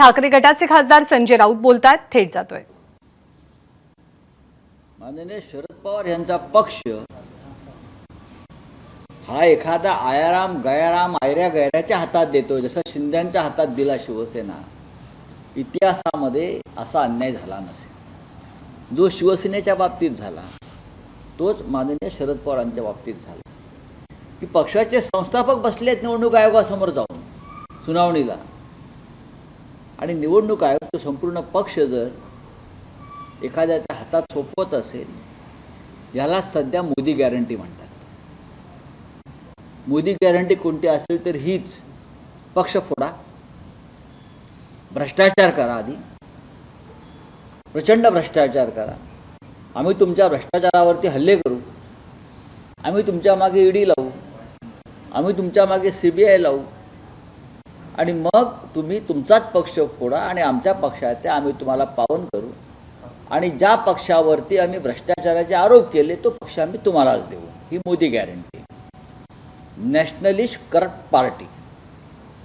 ठाकरे गटाचे खासदार संजय राऊत बोलतात थेट जातोय. माननीय शरद पवार यांचा पक्ष हा एखादा आयाराम गयाराम आयऱ्या गैऱ्याच्या हातात देतो जसं शिंद्यांच्या हातात दिला शिवसेना. इतिहासामध्ये असा अन्याय झाला नसेल. जो शिवसेनेच्या बाबतीत झाला तोच माननीय शरद पवारांच्या बाबतीत झाला. की पक्षाचे संस्थापक बसलेत निवडणूक आयोगासमोर जाऊन सुनावणीला. आणि निवडणूक आयोग तो संपूर्ण पक्ष जर एखाद्याच्या हातात सोपवत असेल याला सध्या मोदी गॅरंटी म्हणतात. मोदी गॅरंटी कोणती असेल तर हीच. पक्ष फोडा. भ्रष्टाचार करा आधी. प्रचंड भ्रष्टाचार करा. आम्ही तुमच्या भ्रष्टाचारावरती हल्ले करू. आम्ही तुमच्या मागे ईडी लावू. आम्ही तुमच्या मागे सीबीआय लावू. आणि मग तुम्ही तुमचाच पक्ष फोडा आणि आमच्या पक्षात आम्ही तुम्हाला पावन करू. आणि ज्या पक्षावरती आम्ही भ्रष्टाचाराचे आरोप केले तो पक्ष आम्ही तुम्हालाच देऊ. ही Modi guarantee nationalist corrupt party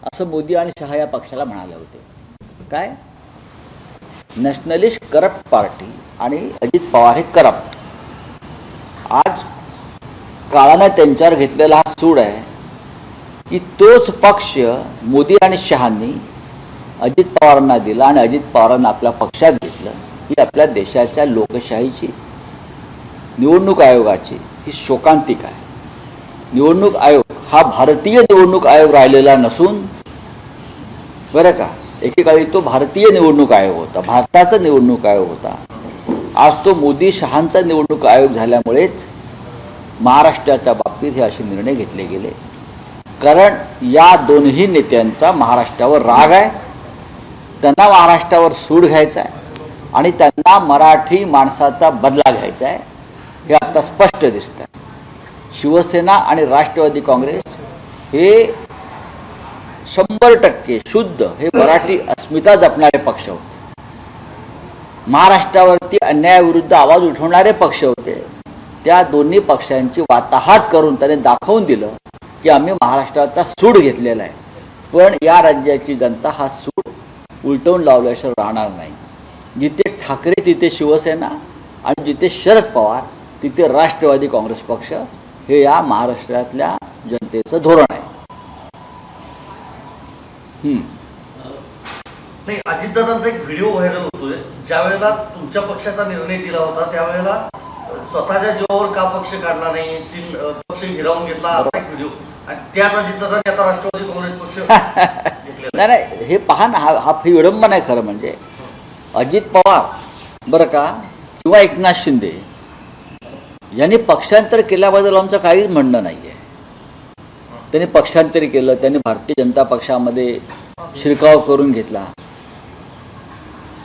असं मोदी आणि शहा या पक्षाला म्हणाले होते. काय? नॅशनलिस्ट करप्ट पार्टी आणि अजित पवार हे करप्ट आज काळानं त्यांच्यावर घेतलेला हा सूड आहे. की तोच पक्ष मोदी आणि शहांनी अजित पवारांना दिला आणि अजित पवारांना आपल्या पक्षात घेतलं. ही आपल्या देशाच्या लोकशाहीची निवडणूक आयोगाची ही शोकांतिक आहे. निवडणूक आयोग हा भारतीय निवडणूक आयोग राहिलेला नसून बरं का एकेकाळी तो भारतीय निवडणूक आयोग होता भारताचा निवडणूक आयोग होता. आज तो मोदी शहांचा निवडणूक आयोग झाल्यामुळेच महाराष्ट्राच्या बाबतीत हे असे निर्णय घेतले गेले. कारण या दोन्ही नेत्यांचा महाराष्ट्रावर राग आहे. त्यांना महाराष्ट्रावर सूड घ्यायचा आहे. आणि त्यांना मराठी माणसाचा बदला घ्यायचा आहे. हे आता स्पष्ट दिसतं शिवसेना आणि राष्ट्रवादी काँग्रेस हे शंभर टक्के शुद्ध हे मराठी अस्मिता जपणारे पक्ष होते. महाराष्ट्रावरती अन्यायाविरुद्ध आवाज उठवणारे पक्ष होते. त्या दोन्ही पक्षांची वाताहात करून त्याने दाखवून दिलं. की आम्ही महाराष्ट्राचा सूड घेतलेला आहे. पण या राज्याची जनता हा सूड उलटवून लावल्याशिवाय राहणार नाही. जिथे ठाकरे तिथे शिवसेना आणि जिथे शरद पवार तिथे राष्ट्रवादी काँग्रेस पक्ष हे या महाराष्ट्रातल्या जनतेचं धोरण आहे. हम्म. नाही अजितदादांचा एक व्हिडिओ व्हायरल होतोय. ज्या वेळेला तुमच्या पक्षाचा निर्णय दिला होता त्यावेळेला स्वतःच्या जीवावर का पक्ष काढला नाही? पक्ष हिरावून घेतला असा एक व्हिडिओ आणि त्याच अजितदादांनी आता राष्ट्रवादी काँग्रेस पक्ष घेतलेला नाही नाही हे पहा ना हा हा विडंबन आहे खरं म्हणजे. अजित पवार बरं का किंवा एकनाथ शिंदे यांनी पक्षांतर केल्याबद्दल आमचं काहीच म्हणणं नाही आहे त्यांनी पक्षांतरी केलं त्यांनी भारतीय जनता पक्षामध्ये शिरकाव करून घेतला.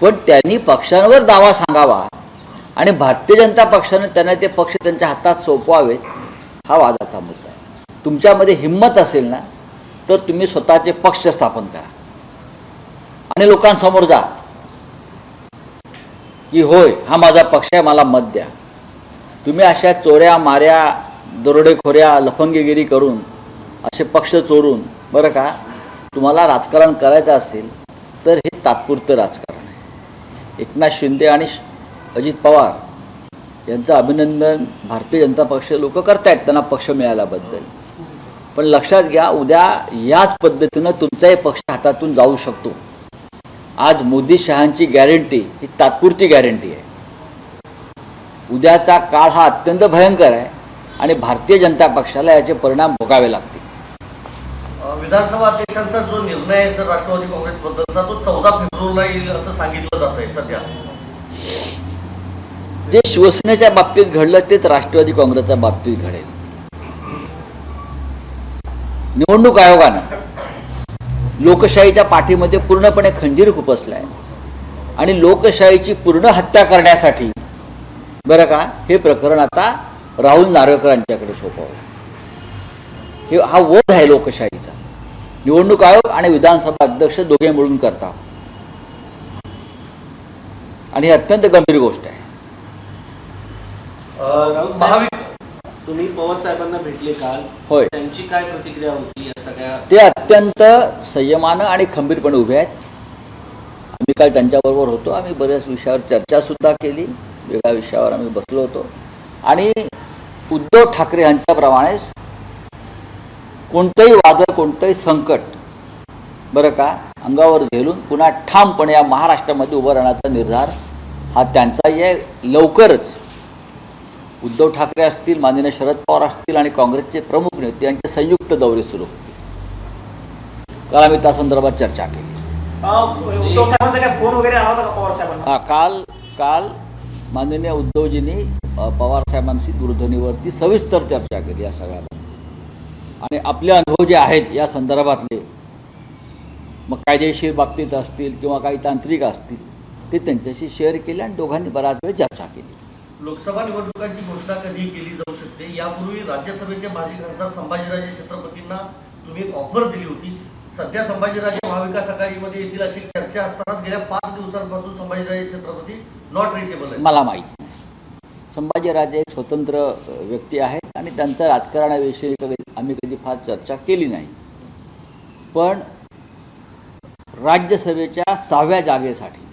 पण त्यांनी पक्षांवर दावा सांगावा आणि भारतीय जनता पक्षाने त्यांना ते पक्ष त्यांच्या हातात सोपवावेत. हा वादाचा मुद्दा आहे. तुमच्यामध्ये हिंमत असेल ना तर तुम्ही स्वतःचे पक्ष स्थापन करा. आणि लोकांसमोर जा. की होय हा माझा पक्ष आहे मला मत द्या. तुम्ही अशा चोऱ्या माऱ्या दरोडेखोऱ्या लफंगेगिरी करून असे पक्ष चोरून बरं का तुम्हाला राजकारण करायचं असेल तर हे तात्पुरतं राजकारण आहे. एकनाथ शिंदे आणि अजित पवार यांचं अभिनंदन भारतीय जनता पक्ष लोक करतायत त्यांना पक्ष मिळाल्याबद्दल. पण लक्षात घ्या उद्या याच पद्धतीनं तुमचाही पक्ष हातातून जाऊ शकतो. आज मोदी शहांची गॅरंटी ही तात्पुरती गॅरंटी आहे. उद्याचा काळ हा अत्यंत भयंकर आहे आणि भारतीय जनता पक्षाला याचे परिणाम भोगावे लागतील. विधानसभा अध्यक्षांचा जो निर्णय आहे राष्ट्रवादी काँग्रेस बद्दलचा तो चौदा फेब्रुवारीला येईल असं सांगितलं जात आहे सध्या. जे शिवसेनेच्या बाबतीत घडलं तेच राष्ट्रवादी काँग्रेसच्या बाबतीत घडेल. निवडणूक आयोगानं लोकशाहीच्या पाठीमध्ये पूर्णपणे खंजीर खुपसलाय. आणि लोकशाहीची पूर्ण हत्या करण्यासाठी बरं का हे प्रकरण आता राहुल नार्वेकरांच्याकडे सोपवलं. हे हा वध आहे लोकशाहीचा. निवडणूक आयोग आणि विधानसभा अध्यक्ष दोघे मिळून करतात. आणि ही अत्यंत गंभीर गोष्ट आहे. तुम्ही पवार साहेबांना भेटले काल. होय. त्यांची काय प्रतिक्रिया होती या सगळ्या ते अत्यंत संयमानं आणि खंबीरपणे उभे आहेत. मी काल त्यांच्याबरोबर होतो. आम्ही बऱ्याच विषयावर चर्चा सुद्धा केली. वेगळ्या विषयावर आम्ही बसलो होतो. आणि उद्धव ठाकरे यांच्याप्रमाणेच कोणतंही वादळ कोणतंही संकट बरं का अंगावर झेलून पुन्हा ठामपणे या महाराष्ट्रामध्ये उभं राहण्याचा निर्धार हा त्यांचाही आहे. लवकरच उद्धव ठाकरे असतील माननीय शरद पवार असतील आणि काँग्रेसचे प्रमुख नेते यांचे संयुक्त दौरे सुरू. होतील काल आम्ही त्या संदर्भात चर्चा केली. होता हा काल काल माननीय उद्धवजींनी पवार साहेबांशी दूरध्वनीवरती सविस्तर चर्चा केली या सगळ्यावर आणि आपले अनुभव जे आहेत या संदर्भातले मग कायदेशीर बाबतीत असतील किंवा काही तांत्रिक असतील ते त्यांच्याशी शेअर केले आणि दोघांनी बराच वेळ चर्चा केली. लोकसभा निवडणुकांची घोषणा कधी केली जाऊ शकते? यापूर्वी राज्यसभेचे माजी खासदार संभाजीराजे छत्रपतींना तुम्ही एक ऑफर दिली होती. सध्या संभाजीराजे महाविकास आघाडीमध्ये येतील अशी चर्चा असतानाच गेल्या पाच दिवसांपासून संभाजीराजे छत्रपती नॉट रिचेबल आहे मला माहीत नाही. संभाजीराजे एक स्वतंत्र व्यक्ती आहेत आणि त्यांच्या राजकारणाविषयी कधी आम्ही कधी फार चर्चा केली नाही. पण राज्यसभेच्या सहाव्या जागेसाठी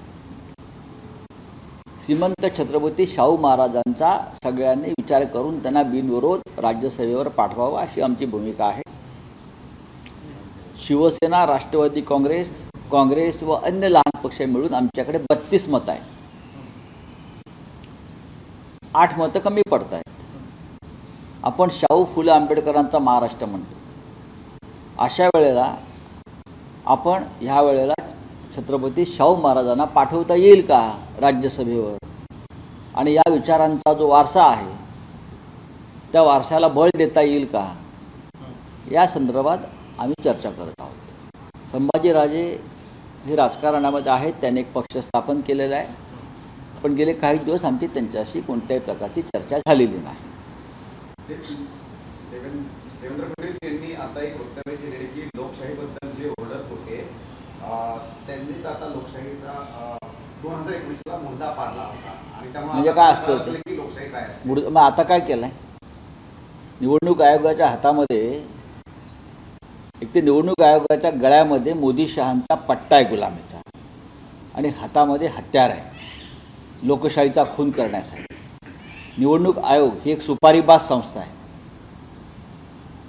श्रीमंत छत्रपती शाहू महाराजांचा सगळ्यांनी विचार करून त्यांना बिनविरोध राज्यसभेवर पाठवावा अशी आमची भूमिका आहे. शिवसेना राष्ट्रवादी काँग्रेस काँग्रेस व अन्य लहान पक्ष मिळून आमच्याकडे बत्तीस मतं आहेत. आठ मतं कमी पडत आहेत. आपण शाहू फुले आंबेडकरांचा महाराष्ट्र म्हणतो. अशा वेळेला आपण ह्या वेळेला छत्रपती शाहू महाराजांना पाठवता येईल का राज्यसभेवर आणि या विचारांचा जो वारसा आहे त्या वारशाला बळ देता येईल का या संदर्भात आम्ही चर्चा करत आहोत संभाजीराजे हे राजकारणामध्ये आहेत त्यांनी एक पक्ष स्थापन केलेला आहे पण गेले काही दिवस आमची त्यांच्याशी कोणत्याही प्रकारची चर्चा झालेली नाही देवेंद्र देवेंद्र फडणवीस यांनी आता एक वक्तव्य केले की लोकशाहीबद्दल जे ओरडत होते अं, त्यांनीच आता लोकशाहीचा दोन हजार एकवीसला मुद्दा पाडला होता. आणि त्यामुळे म्हणजे काय असतं? ते? की लोकशाही काय असते? मग आता काय केलंय? निवडणूक आयोगाच्या हातामध्ये एक ते निवडणूक आयोगाच्या गळ्यामध्ये मोदी शहांचा पट्टा आहे गुलामीचा. आणि हातामध्ये हत्यार आहे. लोकशाहीचा खून करण्यासाठी. निवडणूक आयोग ही एक सुपारीबाज संस्था आहे.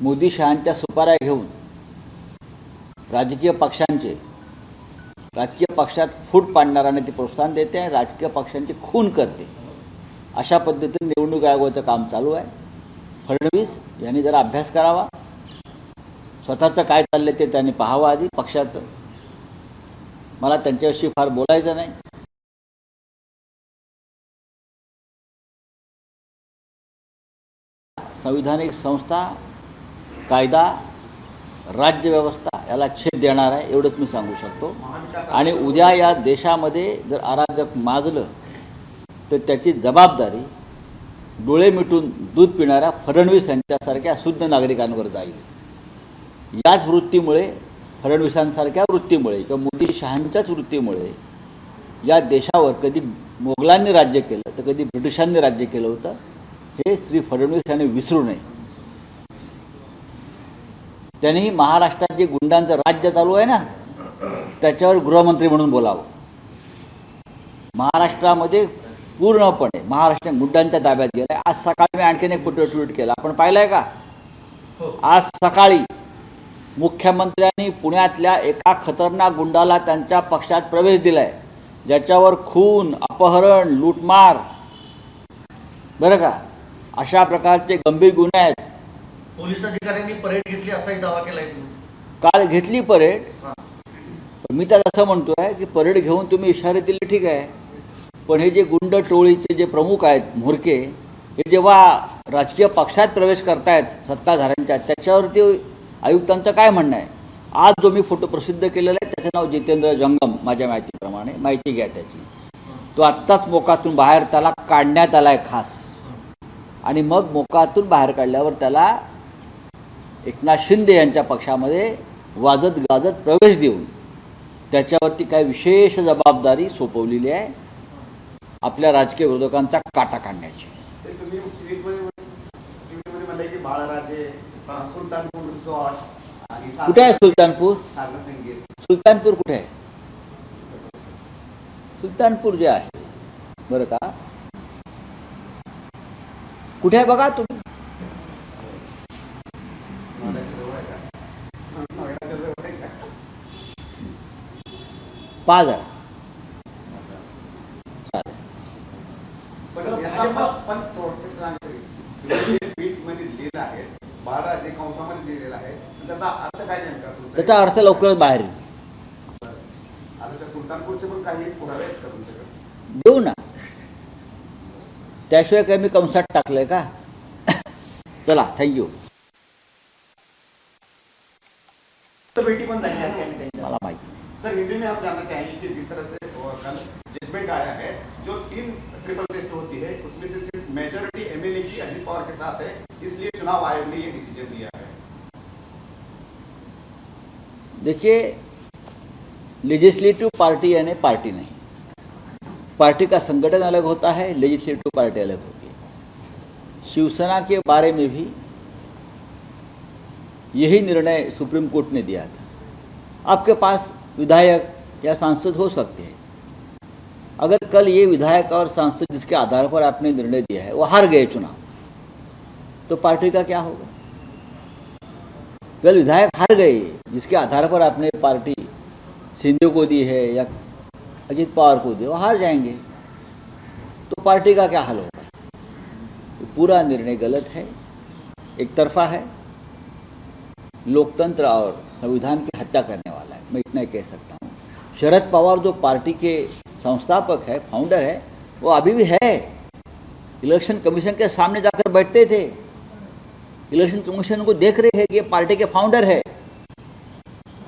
मोदी शहांच्या सुपाऱ्या घेऊन राजकीय पक्षांचे राजकीय पक्षात फूट पाडणाऱ्यांना ती प्रोत्साहन देते आणि राजकीय पक्षांची खून करते. अशा पद्धतीने निवडणूक आयोगाचं काम चालू आहे. फडणवीस यांनी जरा अभ्यास करावा. स्वतःचं काय चाललंय ते त्यांनी पाहावं आधी पक्षाचं. मला त्यांच्याविषयी फार बोलायचं नाही. संविधानिक संस्था कायदा राज्यव्यवस्था याला छेद देणार आहे एवढंच मी सांगू शकतो. आणि उद्या या देशामध्ये जर अराजक माजलं तर त्याची जबाबदारी डोळे मिटून दूध पिणाऱ्या फडणवीस यांच्यासारख्या शुद्ध नागरिकांवर जाईल. याच वृत्तीमुळे फडणवीसांसारख्या वृत्तीमुळे किंवा मोदी शहांच्याच वृत्तीमुळे या देशावर कधी मोगलांनी राज्य केलं तर कधी ब्रिटिशांनी राज्य केलं होतं हे श्री फडणवीस यांनी विसरू नये. त्यांनी महाराष्ट्रात जे गुंडांचं राज्य चालू आहे ना त्याच्यावर गृहमंत्री म्हणून बोलावं. महाराष्ट्रामध्ये पूर्णपणे महाराष्ट्र गुंडांच्या ताब्यात गेलाय. आज सकाळी मी आणखीन एक फोटो ट्विट केला. आपण पाहिलंय का? हो. आज सकाळी मुख्यमंत्र्यांनी पुण्यातल्या एका खतरनाक गुंडाला त्यांच्या पक्षात प्रवेश दिलाय. ज्याच्यावर खून अपहरण लूटमार बरं का? अशा प्रकारचे गंभीर गुन्हे आहेत. पोलीस अधिकाऱ्यांनी परेड घेतली असाही दावा केलाय तुम्ही. काल घेतली परेड. मी तर असं म्हणतोय की परेड घेऊन तुम्ही इशारे दिले ठीक आहे. पण हे जे गुंड टोळीचे जे प्रमुख आहेत म्होरके हे जेव्हा राजकीय पक्षात प्रवेश करतायत सत्ताधाऱ्यांच्या त्याच्यावरती आयुक्तांचं काय म्हणणं आहे? आज जो मी फोटो प्रसिद्ध केलेला आहे त्याचं नाव जितेंद्र जंगम माझ्या माहितीप्रमाणे माहिती घ्या त्याची. तो आत्ताच मोकातून बाहेर त्याला काढण्यात आला आहे खास आणि मग मोकातून बाहेर काढल्यावर त्याला एकनाथ शिंदे यांच्या पक्षामध्ये वाजत गाजत प्रवेश देऊन त्याच्यावरती काय विशेष जबाबदारी सोपवलेली आहे आपल्या राजकीय विरोधकांचा काटा काढण्याची. कुठे आहे सुलतानपूर? सुलतानपूर कुठे आहे? सुलतानपूर जे आहे बरं का? कुठे आहे बघा तुम्ही नोएडाच्या जवळ आहे का? पहा जरा चालेल पण याचा पण- पण थोडक्यात सांगतो. तुम्ही जे ट्विटमध्ये लिहिलं आहे बारा जे कंसामध्ये लिहिलेलं आहे त्याचा अर्थ काय नेमका तुमचा? त्याचा अर्थ लवकरच बाहेर येईल आता त्या सुलतानपूरचे पण काही पुरावे आहेत का तुमच्याकडे? देऊ ना. त्याशिवाय काय मी कंसात टाकलंय का? चला थँक्यू मला माहिती. सर, हिंदी में आप जानना चाहेंगे कि जिस तरह से कल जजमेंट आया है, जो तीन ट्रिपल टेस्ट होती है, उसमें से सिर्फ़ मेजोरिटी एमएलए की अजित पवार के साथ है, इसलिए चुनाव आयोग ने ये डिसीज़न लिया है। देखिए लेजिस्लेटिव पार्टी यानी पार्टी नहीं। पार्टी का संगठन अलग होता है लेजिस्लेटिव पार्टी अलग होती है। शिवसेना के बारे में भी यही निर्णय सुप्रीम कोर्ट ने दिया था। आपके पास विधायक या सांसद हो सकते हैं। अगर कल ये विधायक और सांसद जिसके आधार पर आपने निर्णय दिया है, वो हार गए चुनाव तो पार्टी का क्या होगा? कल विधायक हार गए, जिसके आधार पर आपने पार्टी सिंधु को दी है या अजित पवार को दी वो हार जाएँगे। तो पार्टी का क्या हाल होगा? तो पूरा निर्णय गलत है, एक तरफा है। लोकतंत्र और संविधान की हत्या करने मैं इतना ही कह सकता हूँ। शरद पवार जो पार्टी के संस्थापक है फाउंडर है वो अभी भी है। इलेक्शन कमीशन के सामने जाकर बैठते थे। इलेक्शन कमीशन को देख रहे हैं कि ये पार्टी के फाउंडर है।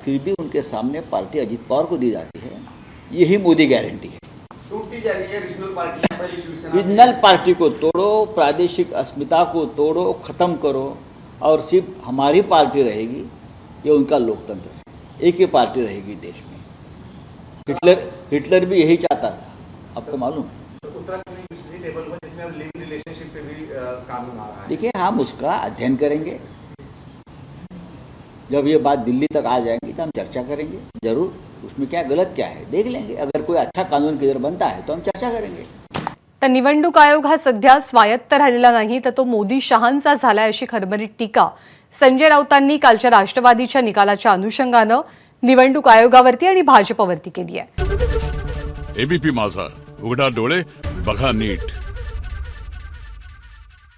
फिर भी उनके सामने पार्टी अजीत पवार को दी जाती है। यही मोदी गारंटी है। रीजनल पार्टी को तोड़ो प्रादेशिक अस्मिता को तोड़ो खत्म करो और सिर्फ़ हमारी पार्टी रहेगी ये उनका लोकतंत्र है। एक ही पार्टी रहेगी देश. में हिटलर हिटलर भी यही चाहता था आपको मालूम. देखिए हम उसका अध्ययन करेंगे। जब ये बात दिल्ली तक आ जाएंगी तो हम चर्चा करेंगे जरूर। उसमें क्या गलत क्या है देख लेंगे। अगर कोई अच्छा कानून किधर बनता है तो हम चर्चा करेंगे। तर निवडणूक आयोग हा सध्या स्वायत्त राहिलेला नाही तर तो मोदी शहांचा झालाय अशी खरबरीत टीका. संजय राऊतांनी कालच्या राष्ट्रवादीच्या निकालाच्या अनुषंगानं निवडणूक आयोगावरती आणि भाजपवरती केली आहे. एबीपी माझा. उघडा डोळे बघा नीट.